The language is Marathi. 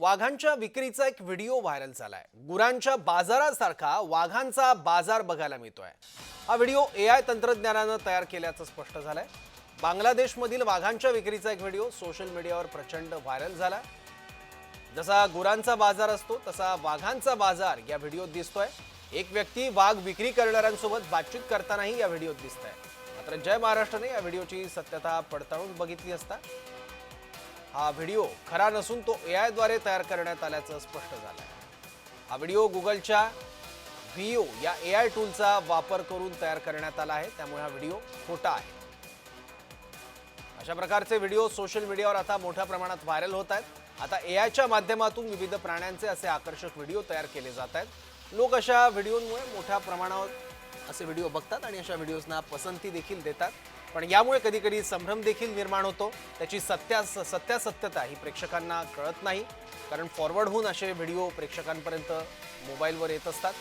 वाघांच्या विक्रीचा एक व्हिडिओ व्हायरल झालाय. गुरांच्या बाजारासारखा वाघांचा बाजार बघायला मिळतोय. हा व्हिडिओ ए आय तंत्रज्ञानानं तयार केल्याचं स्पष्ट झालंय. बांगलादेशमधील वाघांच्या विक्रीचा एक व्हिडिओ सोशल मीडियावर प्रचंड व्हायरल झाला जसा गुरांचा बाजार असतो तसा वाघांचा बाजार या व्हिडिओत दिसतोय. एक व्यक्ती वाघ विक्री करणाऱ्यांसोबत बातचीत करतानाही या व्हिडिओत दिसत आहे मात्र जय महाराष्ट्राने या व्हिडिओची सत्यता पडताळून बघितली असता हा व्हिडिओ खरा नसून तो ए आयद्वारे तयार करण्यात आल्याचं स्पष्ट झालं हा व्हिडिओ गुगलच्या व्हिओ या ए आय टूलचा वापर करून तयार करण्यात आला आहे. त्यामुळे हा व्हिडिओ खोटा आहे. अशा प्रकारचे व्हिडिओ सोशल मीडियावर आता मोठ्या प्रमाणात व्हायरल होत आहेत. आता ए आयच्या माध्यमातून विविध प्राण्यांचे असे आकर्षक व्हिडिओ तयार केले जात आहेत. लोक अशा व्हिडिओमुळे मोठ्या प्रमाणावर असे व्हिडिओ बघतात आणि अशा व्हिडिओजना पसंती देखील देतात. पण यामुळे कधीकधी संभ्रम देखील निर्माण होतो. त्याची सत्या सत्यासत्यता ही प्रेक्षकांना कळत नाही. कारण फॉरवर्ड होऊन असे व्हिडिओ प्रेक्षकांपर्यंत मोबाईलवर येत असतात.